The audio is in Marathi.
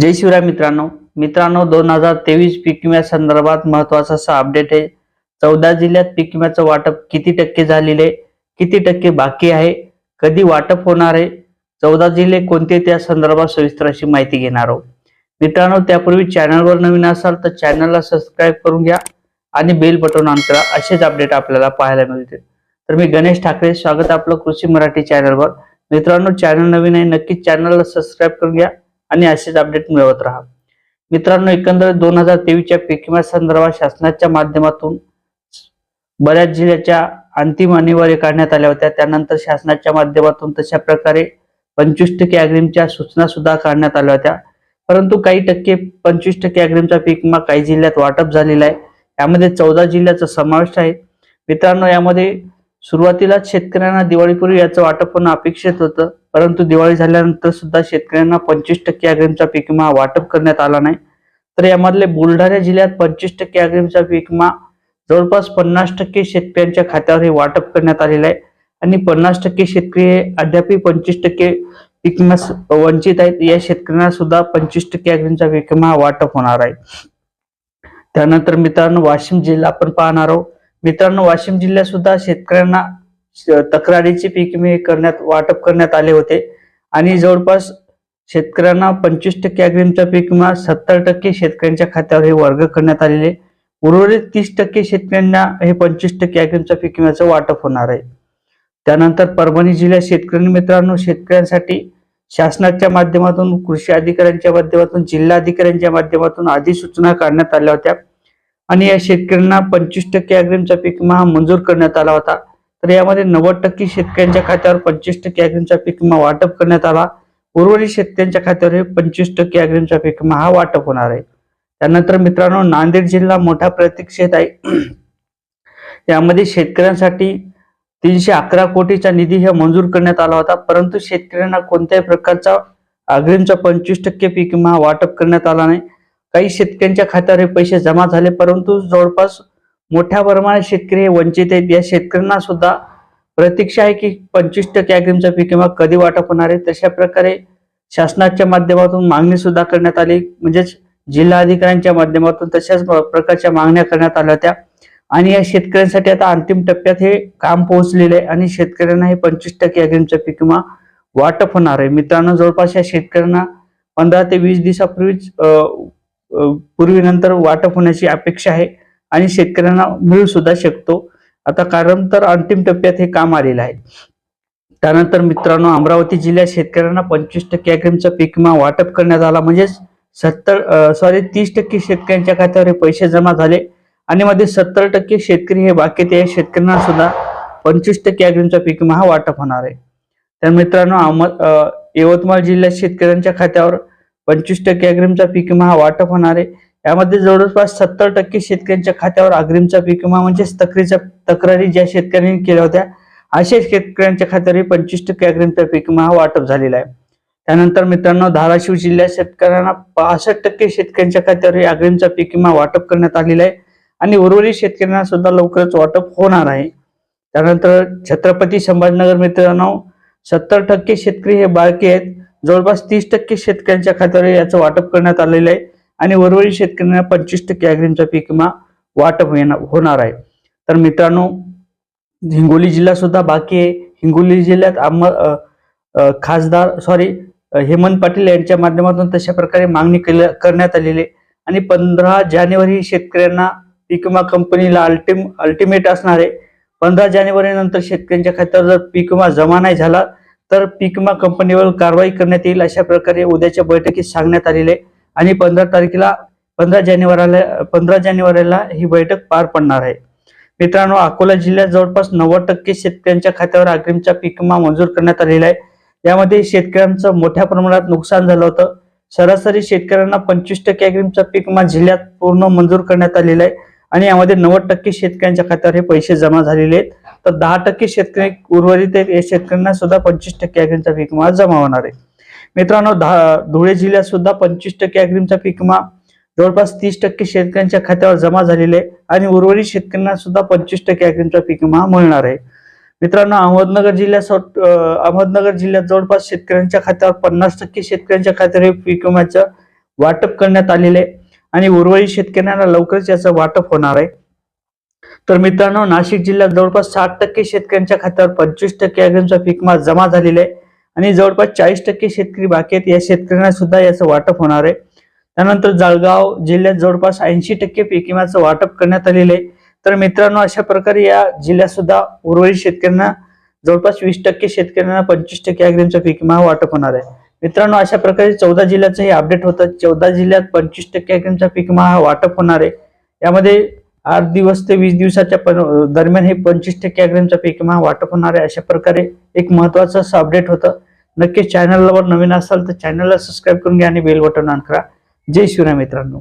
जय शिवराय मित्रांनो. मित्रांनो दोन हजार तेवीस पीक विम्या संदर्भात महत्त्वाचा असा अपडेट आहे. चौदा जिल्ह्यात पीक विम्याचं वाटप किती टक्के झालेले किती टक्के बाकी आहे? कधी वाटप होणार आहे? चौदा जिल्हे कोणते त्या संदर्भात सविस्तर अशी माहिती घेणार आहोत. मित्रांनो त्यापूर्वी चॅनलवर नवीन असाल तर चॅनलला सबस्क्राईब करून घ्या आणि बेल बटन ऑन करा. असेच अपडेट आपल्याला पाहायला मिळतील. तर मी गणेश ठाकरे स्वागत आपलं कृषी मराठी चॅनलवर मित्रांनो चॅनल नवीन आहे नक्कीच चॅनलला सबस्क्राईब करून घ्या. आणि असेच अपडेट मिळवत राहा. मित्रांनो एकंदर दोन हजार तेवीसच्या पीक संदर्भात शासनाच्या माध्यमातून बऱ्याच जिल्ह्याच्या अंतिम अनिवार्य काढण्यात आल्या होत्या. त्यानंतर शासनाच्या माध्यमातून तशा प्रकारे पंचवीस टक्के अग्रिमच्या सूचना सुद्धा काढण्यात आल्या होत्या. परंतु काही टक्के पंचवीस टक्के अग्रिमचा पीक विमा काही जिल्ह्यात वाटप झालेला आहे. यामध्ये चौदा जिल्ह्याचा समावेश आहे. मित्रांनो यामध्ये सुरुवातीलाच शेतकऱ्यांना दिवाळीपूर्वी याचं वाटप होणं अपेक्षित होतं. परंतु दिवाळी झाल्यानंतर सुद्धा शेतकऱ्यांना पंचवीस टक्के अग्रिमचा पीक विमा वाटप करण्यात आला नाही. तर यामधले बुलढाणा जिल्ह्यात पंचवीस टक्के अग्रिमचा पीक विमा जवळपास पन्नास टक्के शेतकऱ्यांच्या खात्यावर हे वाटप करण्यात आलेलं आहे. आणि पन्नास टक्के शेतकरी हे पंचवीस टक्के पीक विमा वंचित आहेत. या शेतकऱ्यांना सुद्धा पंचवीस टक्के अग्रिमचा पीक विमा वाटप होणार आहे. त्यानंतर मित्रांनो वाशिम जिल्हा आपण पाहणार आहोत. मित्रांनो वाशिम जिल्ह्यात सुद्धा शेतकऱ्यांना तक्रारीचे पीक विमे करण्यात वाटप करण्यात आले होते. आणि जवळपास शेतकऱ्यांना पंचवीस टक्के अग्रिमचा पीक विमा सत्तर टक्के शेतकऱ्यांच्या खात्यावर हे वर्ग करण्यात आलेले. उर्वरित तीस टक्के शेतकऱ्यांना हे पंचवीस टक्के अग्रिमचा पीक विम्याचं वाटप होणार आहे. त्यानंतर परभणी जिल्ह्यात शेतकरी मित्रांनो शेतकऱ्यांसाठी शासनाच्या माध्यमातून कृषी अधिकाऱ्यांच्या माध्यमातून जिल्हा अधिकाऱ्यांच्या माध्यमातून अधिसूचना काढण्यात आल्या होत्या. आणि या शेतकऱ्यांना पंचवीस टक्के अग्रिमचा पीक विमा हा मंजूर करण्यात आला होता. तर यामध्ये नव्वद टक्के शेतकऱ्यांच्या खात्यावर पंचवीस टक्के अग्रिमचा पीक विमा वाटप करण्यात आला. उर्वरित शेतकऱ्यांच्या खात्यावर हे पंचवीस टक्के अग्रिमचा पीक विमा हा वाटप होणार आहे. त्यानंतर मित्रांनो नांदेड जिल्हा मोठा प्रतीक्षेत आहे. यामध्ये शेतकऱ्यांसाठी तीनशे अकरा कोटीचा निधी हे मंजूर करण्यात आला होता. परंतु शेतकऱ्यांना कोणत्याही प्रकारचा अग्रिमचा पंचवीस टक्के पीक विमा वाटप करण्यात आला नाही. काही शेतकऱ्यांच्या खात्यावर हे पैसे जमा झाले परंतु जवळपास मोठ्या प्रमाणात शेतकरी हे वंचित आहेत. या शेतकऱ्यांना सुद्धा प्रतीक्षा आहे की पंचवीस टक्के अग्रिमचा पीक विमा कधी वाटप होणार आहे? तशा प्रकारे शासनाच्या माध्यमातून मागणी सुद्धा करण्यात आली. म्हणजेच जिल्हा अधिकाऱ्यांच्या माध्यमातून तशाच प्रकारच्या मागण्या करण्यात आल्या होत्या. आणि या शेतकऱ्यांसाठी आता अंतिम टप्प्यात हे काम पोहोचलेले आहे आणि शेतकऱ्यांना हे पंचवीस टक्के अग्रिमचा पीक विमा वाटप होणार आहे. मित्रांनो जवळपास या शेतकऱ्यांना पंधरा ते वीस दिवसापूर्वीच पूर्वी नंतर पूर्वीनंतर वाटप होण्याची अपेक्षा आहे. आणि शेतकऱ्यांना मिळू सुद्धा शकतो. आता कारण तर अंतिम टप्प्यात हे काम आलेलं आहे. त्यानंतर मित्रांनो अमरावती जिल्ह्यात शेतकऱ्यांना पंचवीस टक्के अग्रिमचा पीक विमा वाटप करण्यात आला. म्हणजेच सत्तर सॉरी तीस टक्के शेतकऱ्यांच्या खात्यावर हे पैसे जमा झाले. आणि मध्ये सत्तर टक्के शेतकरी हे बाकी ते शेतकऱ्यांना सुद्धा पंचवीस टक्के अग्रिमचा पीक विमा हा वाटप होणार आहे. तर मित्रांनो अहमद यवतमाळ जिल्ह्यात शेतकऱ्यांच्या खात्यावर पंचवीस टक्के अग्रिमचा पीक विमा हा वाटप होणार आहे. यामध्ये जवळपास सत्तर टक्के शेतकऱ्यांच्या खात्यावर अग्रिमचा पीक विमा म्हणजेच तक्रीच्या तक्रारी ज्या शेतकऱ्यांनी केल्या होत्या अशा शेतकऱ्यांच्या खात्यावर पंचवीस टक्के अग्रिमचा पीक विमा वाटप झालेला आहे. त्यानंतर मित्रांनो धाराशिव जिल्ह्यात शेतकऱ्यांना पासष्ट टक्के शेतकऱ्यांच्या खात्यावरही अग्रिमचा पीक विमा वाटप करण्यात आलेला आहे आणि उर्वरित शेतकऱ्यांना सुद्धा लवकरच वाटप होणार आहे. त्यानंतर छत्रपती संभाजीनगर मित्रांनो सत्तर टक्के शेतकरी हे बाळके आहेत. जवळपास तीस टक्के शेतकऱ्यांच्या खात्यावर याचं वाटप करण्यात आलेलं आहे. आणि उर्वरित शेतकऱ्यांना पंचवीस टक्के अग्रिमचा पीक विमा वाटप येणार- होणार आहे. तर मित्रांनो हिंगोली जिल्हा सुद्धा बाकी आहे. हिंगोली जिल्ह्यात आम खासदार सॉरी हेमंत पाटील यांच्या माध्यमातून तशा प्रकारे मागणी करण्यात आलेली आहे. आणि पंधरा जानेवारी शेतकऱ्यांना पीक विमा कंपनीला अल्टिम अल्टिमेट असणार आहे. पंधरा जानेवारी नंतर शेतकऱ्यांच्या खात्यावर जर पीक विमा जमा नाही झाला तर पीक विमा कंपनीवर कारवाई करण्यात येईल अशा प्रकारे उद्याच्या बैठकीत सांगण्यात आलेले आहे. आणि पंधरा तारखेला पंधरा जानेवारीला पंधरा जानेवारीला ही बैठक पार पडणार आहे. मित्रांनो अकोला जिल्ह्यात जवळपास नव्वद टक्के शेतकऱ्यांच्या खात्यावर अग्रिमचा पीक विमा मंजूर करण्यात आलेला आहे. यामध्ये शेतकऱ्यांचं मोठ्या प्रमाणात नुकसान झालं होतं. सरासरी शेतकऱ्यांना पंचवीस टक्के अग्रिमचा पीक विमा जिल्ह्यात पूर्ण मंजूर करण्यात आलेला आहे. आणि यामध्ये नव्वद टक्के शेतकऱ्यांच्या खात्यावर हे पैसे जमा झालेले आहेत. तर दहा टक्के शेतकरी उर्वरित या शेतकऱ्यांना सुद्धा पंचवीस टक्के अग्रिमचा पीक विमा जमा होणार आहे. मित्रांनो धा- धुळे जिल्ह्यात सुद्धा पंचवीस टक्के अग्रिमचा पीक विमा जवळपास तीस टक्के शेतकऱ्यांच्या खात्यावर जमा झालेले आहे आणि उर्वरित शेतकऱ्यांना सुद्धा पंचवीस टक्के अग्रिमचा पीक विमा मिळणार आहे. मित्रांनो अहमदनगर जिल्ह्यात अहमदनगर जिल्ह्यात जवळपास शेतकऱ्यांच्या खात्यावर पन्नास टक्के शेतकऱ्यांच्या खात्यावर हे पीक विम्याचं वाटप करण्यात आलेले आहे आणि उर्वरित शेतकऱ्यांना लवकरच याचं वाटप होणार आहे. तर मित्रांनो नाशिक जिल्ह्यात जवळपास साठ टक्के शेतकऱ्यांच्या खात्यावर पंचवीस टक्के अग्रिमचा पीक विमा जमा झालेला आहे आणि जवळपास चाळीस टक्के शेतकरी बाकी आहेत. या शेतकऱ्यांना सुद्धा याचं वाटप होणार आहे. त्यानंतर जळगाव जिल्ह्यात जवळपास ऐंशी टक्के पीक विम्याचं वाटप करण्यात आलेलं आहे. तर मित्रांनो अशा प्रकारे या जिल्ह्यात सुद्धा उर्वरित शेतकऱ्यांना जवळपास वीस टक्के शेतकऱ्यांना पंचवीस टक्के अग्रिमचा पीक विमा वाटप होणार आहे. मित्रांनो अशा प्रकारे चौदा जिल्ह्याचं हे अपडेट होतं. चौदा जिल्ह्यात पंचवीस टक्के अग्रिमचा पीक विमा हा वाटप होणार आहे. यामध्ये आठ दिवस ते वीस दिवसाच्या दरम्यान हे पंचवीस टक्के अग्रिमचा पीक विमा वाटप होणार आहे. अशा प्रकारे एक महत्वाचं असं अपडेट होतं. नक्कीच चॅनलवर नवीन असाल तर चॅनलला सबस्क्राईब करून घ्या आणि बेल बटन ऑन करा. जय शिवराय मित्रांनो.